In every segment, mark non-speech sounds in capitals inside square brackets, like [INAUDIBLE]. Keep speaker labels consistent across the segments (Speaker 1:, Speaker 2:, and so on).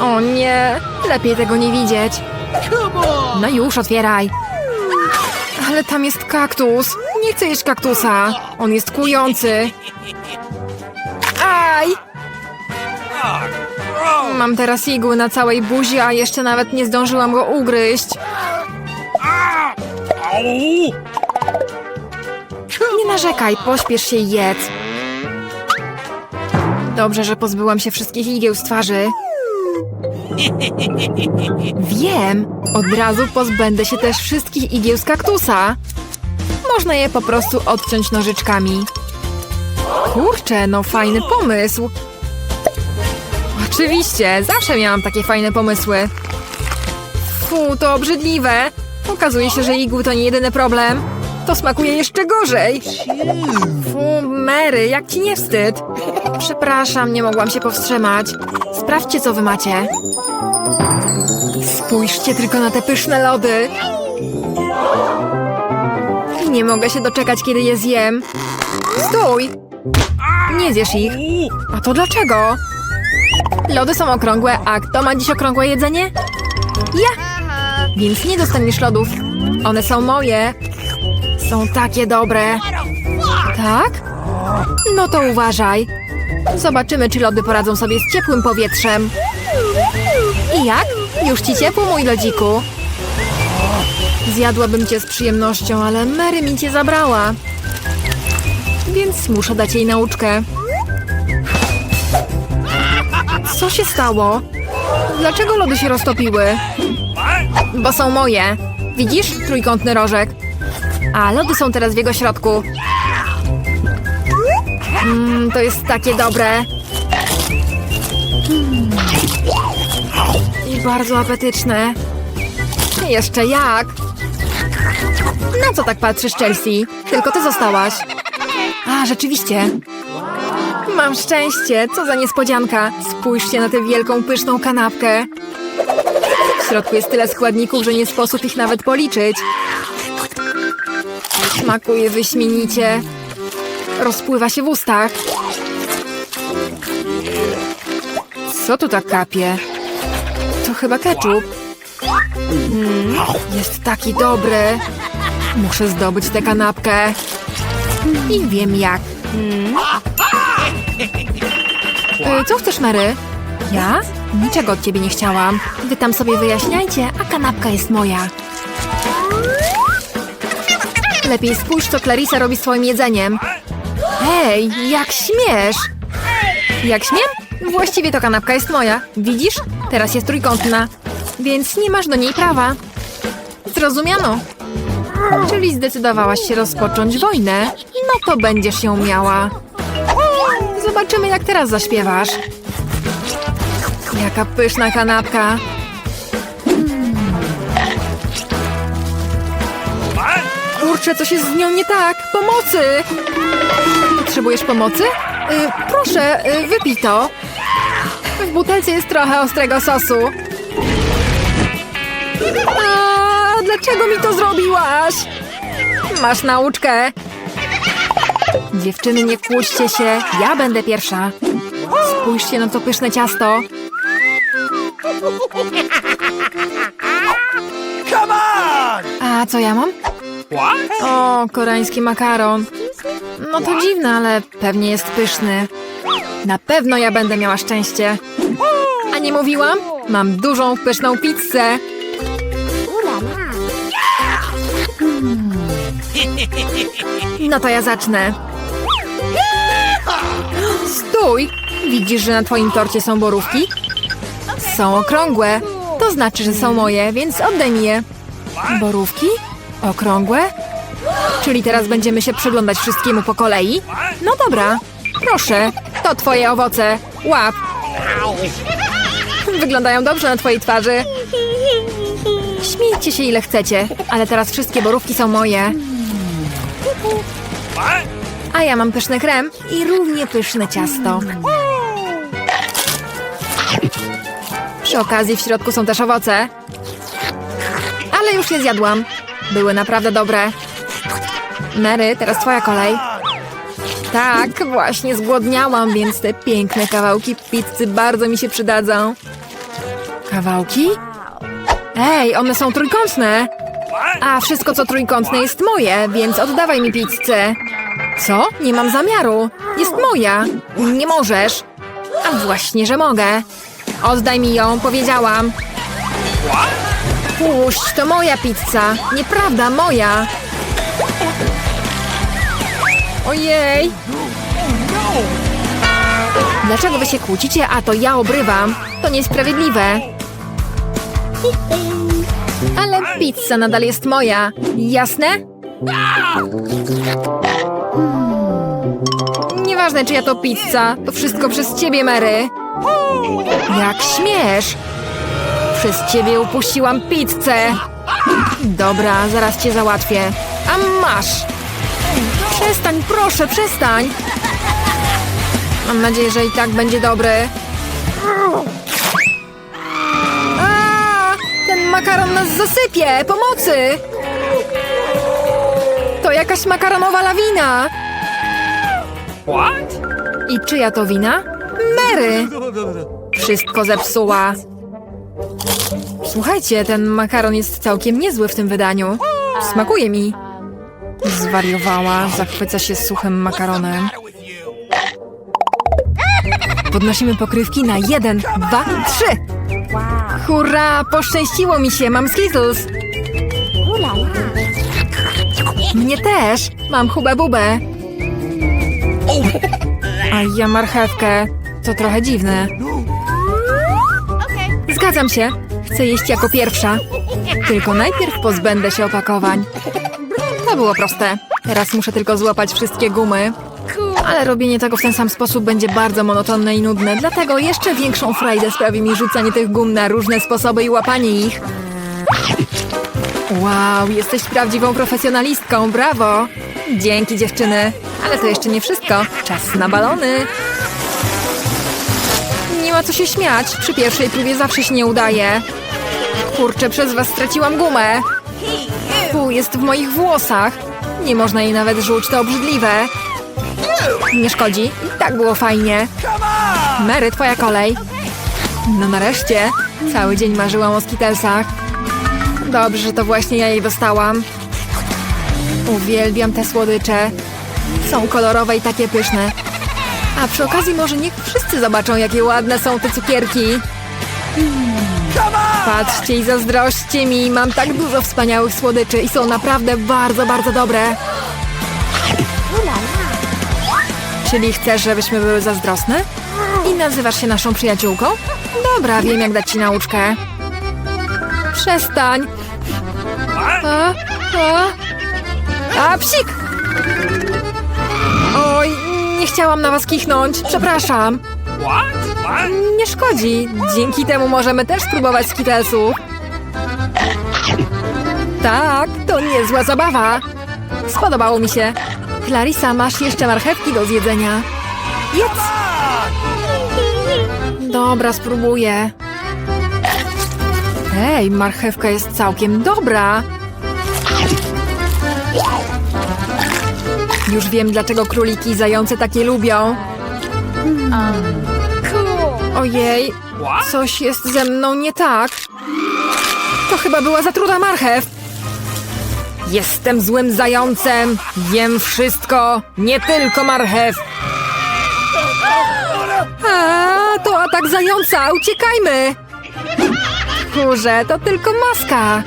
Speaker 1: O nie, lepiej tego nie widzieć. No już, otwieraj. Ale tam jest kaktus. Nie chcę jeść kaktusa. On jest kłujący. Aj! Mam teraz igły na całej buzi, a jeszcze nawet nie zdążyłam go ugryźć. Nie narzekaj, pośpiesz się i jedz. Dobrze, że pozbyłam się wszystkich igieł z twarzy. Wiem, od razu pozbędę się też wszystkich igieł z kaktusa. Można je po prostu odciąć nożyczkami. Kurczę, no fajny pomysł. Oczywiście, zawsze miałam takie fajne pomysły. Fu, to obrzydliwe. Okazuje się, że igły to nie jedyny problem. To smakuje jeszcze gorzej. Fu, Mary, jak ci nie wstyd? Przepraszam, nie mogłam się powstrzymać. Sprawdźcie, co wy macie. Spójrzcie tylko na te pyszne lody. Nie mogę się doczekać, kiedy je zjem. Stój! Nie zjesz ich. A to dlaczego? Lody są okrągłe, a kto ma dziś okrągłe jedzenie? Ja! Więc nie dostaniesz lodów. One są moje. Są takie dobre. Tak? No to uważaj. Zobaczymy, czy lody poradzą sobie z ciepłym powietrzem. I jak? Już ci ciepło, mój lodziku? Zjadłabym cię z przyjemnością, ale Mary mi cię zabrała. Więc muszę dać jej nauczkę. Co się stało? Dlaczego lody się roztopiły? Bo są moje. Widzisz? Trójkątny rożek. A lody są teraz w jego środku. Mmm, to jest takie dobre. Mm. I bardzo apetyczne. Jeszcze jak? Na co tak patrzysz, Chelsea? Tylko ty zostałaś. A, rzeczywiście. Mam szczęście, co za niespodzianka. Spójrzcie na tę wielką, pyszną kanapkę. W środku jest tyle składników, że nie sposób ich nawet policzyć. Smakuje wyśmienicie. Rozpływa się w ustach. Co tu tak kapie? To chyba ketchup. Mm, jest taki dobry. Muszę zdobyć tę kanapkę. I wiem jak. Mm. E, Co chcesz, Mary? Ja? Niczego od ciebie nie chciałam. Wy tam sobie wyjaśniajcie, a kanapka jest moja. Lepiej spójrz, co Clarissa robi swoim jedzeniem. Hej, jak śmiesz! Jak śmiem? Właściwie to kanapka jest moja. Widzisz? Teraz jest trójkątna. Więc nie masz do niej prawa. Zrozumiano. Czyli zdecydowałaś się rozpocząć wojnę. No to będziesz ją miała. Zobaczymy, jak teraz zaśpiewasz. Jaka pyszna kanapka. Kurczę, coś jest z nią nie tak. Pomocy! Potrzebujesz pomocy? Y, proszę, y, wypij to. W butelce jest trochę ostrego sosu. A, dlaczego mi to zrobiłaś? Masz nauczkę. Dziewczyny, nie kłóćcie się. Ja będę pierwsza. Spójrzcie na to pyszne ciasto.
Speaker 2: Come on!
Speaker 1: A co ja mam? O, koreański makaron. No to dziwne, ale pewnie jest pyszny. Na pewno ja będę miała szczęście. A nie mówiłam? Mam dużą, pyszną pizzę. [LAUGHS] No to ja zacznę. Stój! Widzisz, że na twoim torcie są borówki? Są okrągłe. To znaczy, że są moje, więc oddaj mi je. Borówki? Okrągłe? Czyli teraz będziemy się przyglądać wszystkiemu po kolei? No dobra, proszę, to twoje owoce. Łap. Wyglądają dobrze na twojej twarzy. Śmiejcie się ile chcecie, ale teraz wszystkie borówki są moje. A ja mam pyszny krem i równie pyszne ciasto. Przy okazji w środku są też owoce. Ale już je zjadłam. Były naprawdę dobre. Mary, teraz twoja kolej. Tak, właśnie zgłodniałam, więc te piękne kawałki pizzy bardzo mi się przydadzą. Kawałki? Ej, one są trójkątne. A wszystko, co trójkątne, jest moje, więc oddawaj mi pizzę. Co? Nie mam zamiaru. Jest moja. Nie możesz. A właśnie, że mogę. Oddaj mi ją, powiedziałam. Puść, to moja pizza. Nieprawda, moja. Ojej. Dlaczego wy się kłócicie, a to ja obrywam? To niesprawiedliwe. Ale pizza nadal jest moja. Jasne? Nieważne, czyja to pizza. To wszystko przez ciebie, Mary. Jak śmiesz? Przez ciebie upuściłam pizzę. Dobra, zaraz cię załatwię. A masz. Przestań, proszę, przestań. Mam nadzieję, że i tak będzie dobry. A, ten makaron nas zasypie! Pomocy! To jakaś makaronowa lawina!
Speaker 2: What?
Speaker 1: I czyja to wina? Mary! Wszystko zepsuła. Słuchajcie, ten makaron jest całkiem niezły w tym wydaniu. Smakuje mi. Zwariowała, zachwyca się suchym makaronem. Podnosimy pokrywki na jeden, dwa, trzy. Hurra, poszczęściło mi się, mam Skittles. Mnie też, mam hubę bubę. A ja marchewkę. To trochę dziwne. Zgadzam się. Chcę jeść jako pierwsza. Tylko najpierw pozbędę się opakowań. To było proste. Teraz muszę tylko złapać wszystkie gumy. Ale robienie tego w ten sam sposób będzie bardzo monotonne i nudne, dlatego jeszcze większą frajdę sprawi mi rzucanie tych gum na różne sposoby i łapanie ich. Wow, jesteś prawdziwą profesjonalistką, brawo! Dzięki dziewczyny, ale to jeszcze nie wszystko. Czas na balony. Nie ma co się śmiać, przy pierwszej próbie zawsze się nie udaje. Kurczę, przez was straciłam gumę. Pół jest w moich włosach. Nie można jej nawet rzuć, to obrzydliwe. Nie szkodzi, i tak było fajnie. Mary, twoja kolej. No nareszcie. Cały dzień marzyłam o skitelsach. Dobrze, że to właśnie ja jej dostałam. Uwielbiam te słodycze. Są kolorowe i takie pyszne. A przy okazji może niech wszyscy zobaczą, jakie ładne są te cukierki. Patrzcie i zazdrośćcie mi, mam tak dużo wspaniałych słodyczy i są naprawdę bardzo, bardzo dobre. Czyli chcesz, żebyśmy były zazdrosne? I nazywasz się naszą przyjaciółką? Dobra, wiem jak dać ci nauczkę. Przestań. A, a, a psik! Oj, nie chciałam na was kichnąć, przepraszam. Nie szkodzi, dzięki temu możemy też spróbować skitelsów. Tak, to niezła zabawa. Spodobało mi się. Clarissa, masz jeszcze marchewki do zjedzenia. Jedz! Dobra, spróbuję. Ej, marchewka jest całkiem dobra. Już wiem, dlaczego króliki i zające takie lubią. Ojej, coś jest ze mną nie tak. To chyba była zatruta marchew. Jestem złym zającem. Jem wszystko, nie tylko marchew. A, to atak zająca, uciekajmy. Kurze, to tylko maska.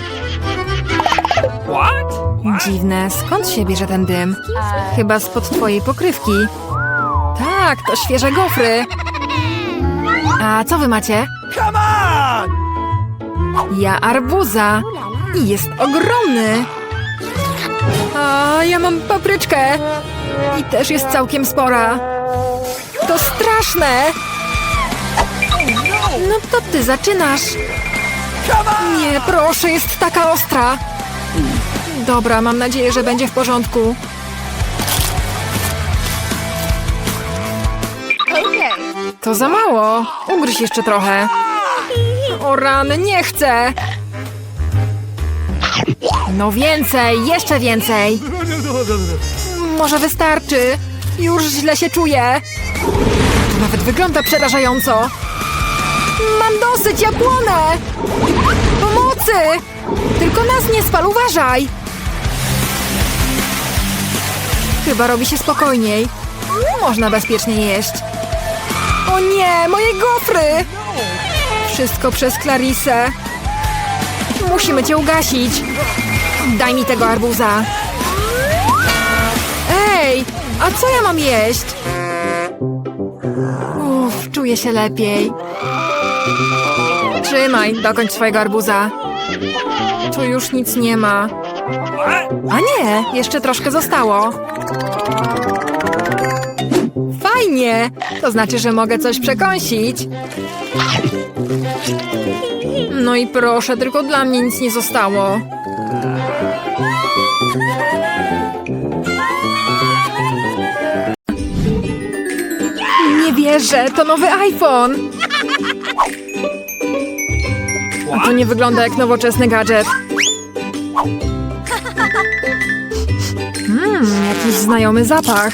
Speaker 1: Dziwne, skąd się bierze ten dym? Chyba spod twojej pokrywki. Tak, to świeże gofry. A co wy macie?
Speaker 2: Come on!
Speaker 1: Ja arbuza. I jest ogromny. A ja mam papryczkę. I też jest całkiem spora. To straszne. No to ty zaczynasz. Nie, proszę, jest taka ostra. Dobra, mam nadzieję, że będzie w porządku. To za mało. Ugryź jeszcze trochę. O rany, nie chcę. No więcej, jeszcze więcej. Może wystarczy. Już źle się czuję. To nawet wygląda przerażająco. Mam dosyć, ja płonę! Pomocy! Tylko nas nie spal, uważaj! Chyba robi się spokojniej. Można bezpiecznie jeść. O nie, moje gofry! Wszystko przez Clarisę. Musimy cię ugasić. Daj mi tego arbuza. Ej, a co ja mam jeść? Uff, czuję się lepiej. Trzymaj, dokończ swojego arbuza. Tu już nic nie ma. A nie, jeszcze troszkę zostało. Fajnie! To znaczy, że mogę coś przekąsić. No i proszę, tylko dla mnie nic nie zostało. Nie wierzę, to nowy iPhone! A to nie wygląda jak nowoczesny gadżet. Mmm, jakiś znajomy zapach.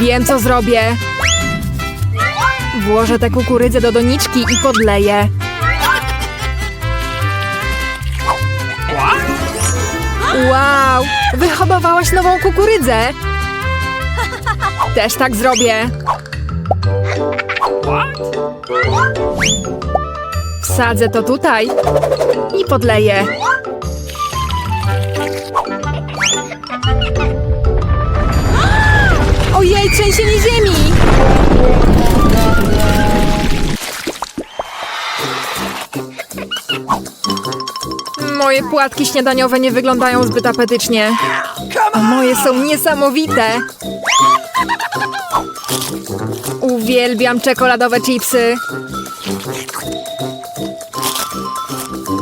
Speaker 1: Wiem, co zrobię. Włożę tę kukurydzę do doniczki i podleję. Wow! Wyhodowałaś nową kukurydzę! Też tak zrobię. Wsadzę to tutaj i podleję. Trzęsienie ziemi! Moje płatki śniadaniowe nie wyglądają zbyt apetycznie. A moje są niesamowite. Uwielbiam czekoladowe chipsy.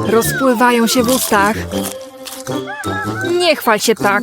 Speaker 1: Rozpływają się w ustach. Nie chwal się tak.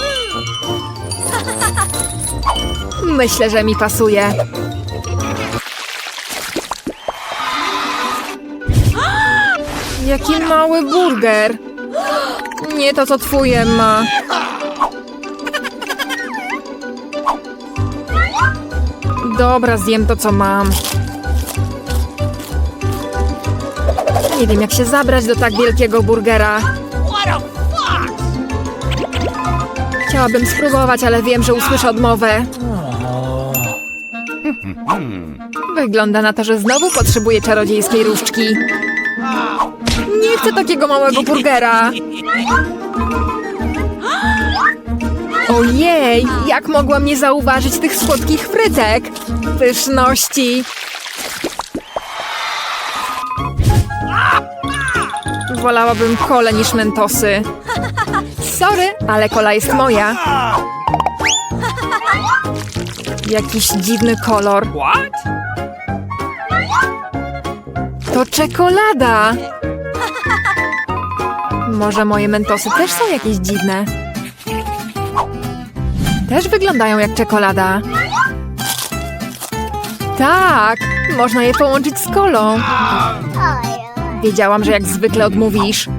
Speaker 1: Myślę, że mi pasuje. Jaki mały burger. Nie to, co twój, Emma. Dobra, zjem to, co mam. Nie wiem, jak się zabrać do tak wielkiego burgera. Chciałabym spróbować, ale wiem, że usłyszę odmowę. Wygląda na to, że znowu potrzebuję czarodziejskiej różdżki. Nie chcę takiego małego burgera. Ojej, jak mogłam nie zauważyć tych słodkich frytek? Pyszności. Wolałabym kole niż mentosy. Sorry, ale kola jest moja. Jakiś dziwny kolor.
Speaker 2: What?
Speaker 1: To czekolada! Może moje mentosy też są jakieś dziwne? Też wyglądają jak czekolada. Tak, można je połączyć z kolą. Wiedziałam, że jak zwykle odmówisz.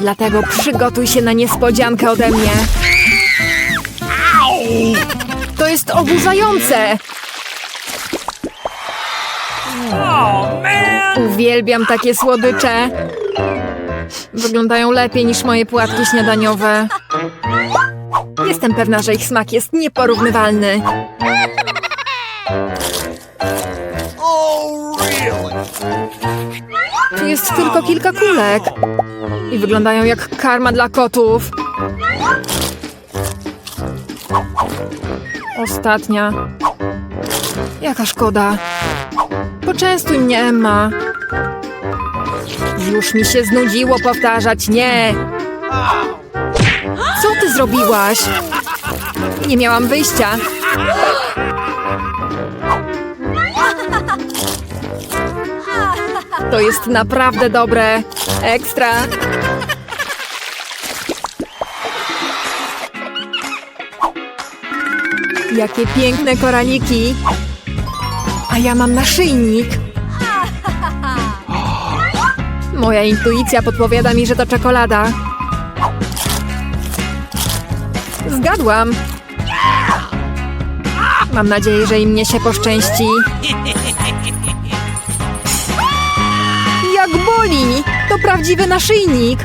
Speaker 1: Dlatego przygotuj się na niespodziankę ode mnie. To jest oburzające!
Speaker 2: Oh!
Speaker 1: Uwielbiam takie słodycze. Wyglądają lepiej niż moje płatki śniadaniowe. Jestem pewna, że ich smak jest nieporównywalny. Tu jest tylko kilka kulek. I wyglądają jak karma dla kotów. Ostatnia. Jaka szkoda. Poczęstuj mnie, Emma. Już mi się znudziło powtarzać nie. Co ty zrobiłaś? Nie miałam wyjścia. To jest naprawdę dobre. Ekstra. Jakie piękne koraliki. A ja mam naszyjnik. Moja intuicja podpowiada mi, że to czekolada. Zgadłam. Mam nadzieję, że i mnie się poszczęści. Jak boli! To prawdziwy naszyjnik!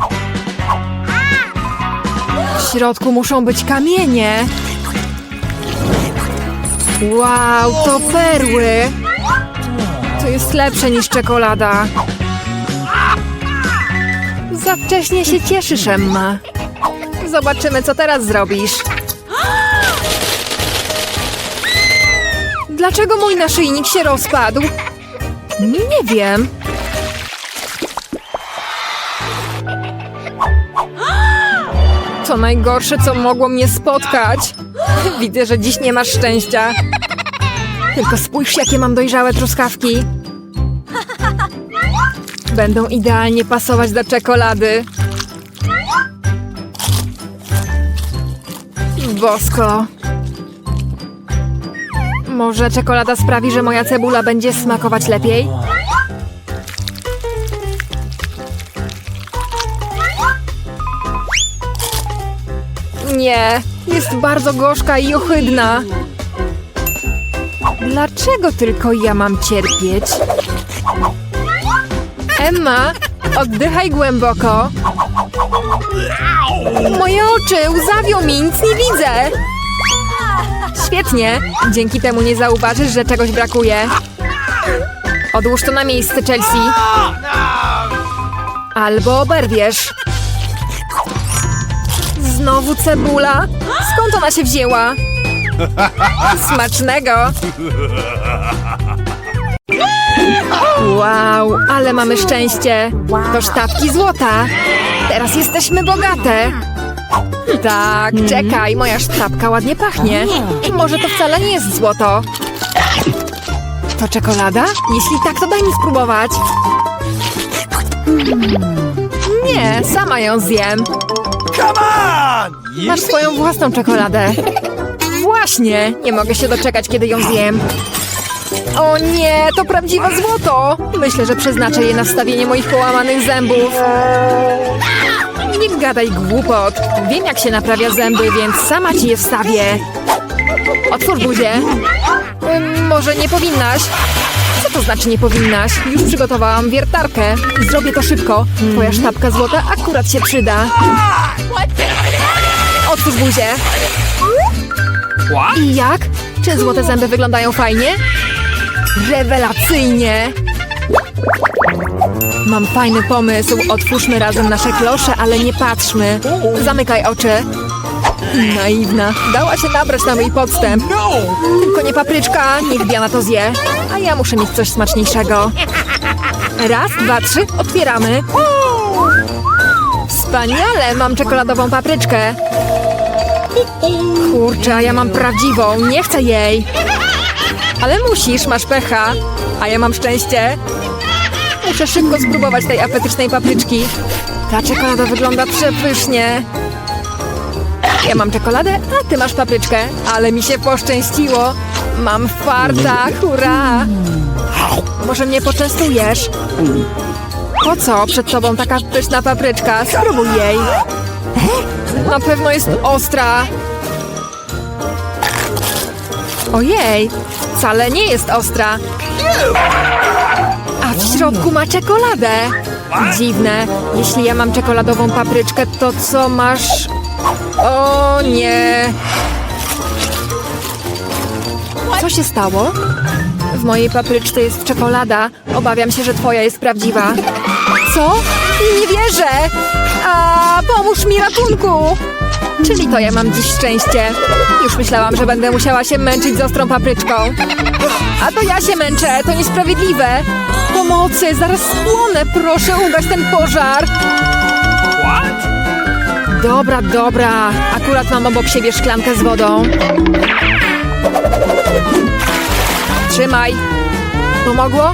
Speaker 1: W środku muszą być kamienie. Wow, to perły! To jest lepsze niż czekolada. Za wcześnie się cieszysz, Emma. Zobaczymy, co teraz zrobisz. Dlaczego mój naszyjnik się rozpadł? Nie wiem. To najgorsze, co mogło mnie spotkać. [LAUGHS] Widzę, że dziś nie masz szczęścia. Tylko spójrz, jakie mam dojrzałe truskawki. Będą idealnie pasować do czekolady. Bosko. Może czekolada sprawi, że moja cebula będzie smakować lepiej? Nie, jest bardzo gorzka i ohydna. Dlaczego tylko ja mam cierpieć? Emma, oddychaj głęboko. Moje oczy łzawią mi, nic nie widzę. Świetnie, dzięki temu nie zauważysz, że czegoś brakuje. Odłóż to na miejsce, Chelsea. Albo oberwiesz. Znowu cebula? Skąd ona się wzięła? Smacznego! Wow, ale mamy szczęście! To sztabki złota! Teraz jesteśmy bogate! Tak, czekaj, moja sztabka ładnie pachnie. Może to wcale nie jest złoto. To czekolada? Jeśli tak, to daj mi spróbować. Nie, sama ją zjem.
Speaker 2: Come on!
Speaker 1: Masz swoją własną czekoladę. Właśnie! Nie mogę się doczekać, kiedy ją zjem. O nie, to prawdziwe złoto! Myślę, że przeznaczę je na wstawienie moich połamanych zębów. Nie gadaj głupot. Wiem, jak się naprawia zęby, więc sama ci je wstawię. Otwórz buzię. Ym, może nie powinnaś? Co to znaczy nie powinnaś? Już przygotowałam wiertarkę. Zrobię to szybko. Twoja sztabka złota akurat się przyda. Otwórz buzię. I jak? Czy złote zęby wyglądają fajnie? Rewelacyjnie! Mam fajny pomysł. Otwórzmy razem nasze klosze, ale nie patrzmy. Zamykaj oczy. Naiwna. Dała się nabrać na mój podstęp.
Speaker 2: No!
Speaker 1: Tylko nie papryczka, niech Diana to zje. A ja muszę mieć coś smaczniejszego. Raz, dwa, trzy, otwieramy. Wspaniale, mam czekoladową papryczkę. Kurczę, a ja mam prawdziwą, nie chcę jej. Ale musisz, masz pecha. A ja mam szczęście. Muszę szybko spróbować tej apetycznej papryczki. Ta czekolada wygląda przepysznie. Ja mam czekoladę, a ty masz papryczkę. Ale mi się poszczęściło. Mam farta, hurra! Może mnie poczęstujesz? Po co przed tobą taka pyszna papryczka? Spróbuj jej. Na pewno jest ostra. Ojej, wcale nie jest ostra. A w środku ma czekoladę. Dziwne. Jeśli ja mam czekoladową papryczkę, to co masz? O nie. Co się stało? W mojej papryczce jest czekolada. Obawiam się, że twoja jest prawdziwa. Co? Nie wierzę! A pomóż mi ratunku! Czyli to ja mam dziś szczęście. Już myślałam, że będę musiała się męczyć z ostrą papryczką. A to ja się męczę, to niesprawiedliwe. Pomocy, zaraz spłonę, proszę ugaś ten pożar.
Speaker 2: What?
Speaker 1: Dobra, dobra. Akurat mam obok siebie szklankę z wodą. Trzymaj. Pomogło?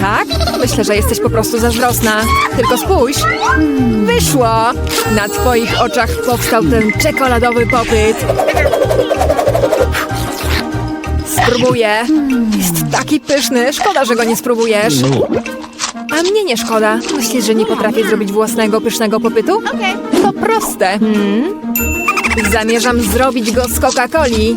Speaker 1: Tak? Myślę, że jesteś po prostu zazdrosna. Tylko spójrz. Wyszło! Na twoich oczach powstał ten czekoladowy popyt. Spróbuję. Jest taki pyszny. Szkoda, że go nie spróbujesz. A mnie nie szkoda. Myślisz, że nie potrafię zrobić własnego pysznego popytu?
Speaker 3: Okay.
Speaker 1: To proste. Zamierzam zrobić go z Coca-Coli.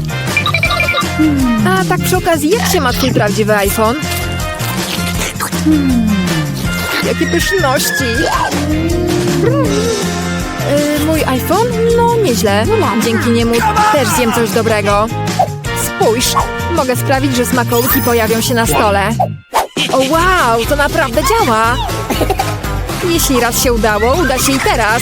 Speaker 1: A tak przy okazji, jak się ma twój prawdziwy iPhone? Jakie pyszności! Yy, mój iPhone? No, nieźle. Dzięki niemu też zjem coś dobrego. Spójrz, mogę sprawić, że smakołyki pojawią się na stole. O wow, to naprawdę działa! Jeśli raz się udało, uda się i teraz.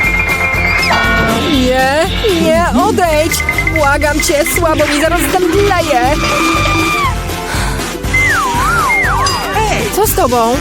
Speaker 1: Nie, nie, odejdź! Błagam cię, słabo mi zaraz zemdleję! Co z tobą?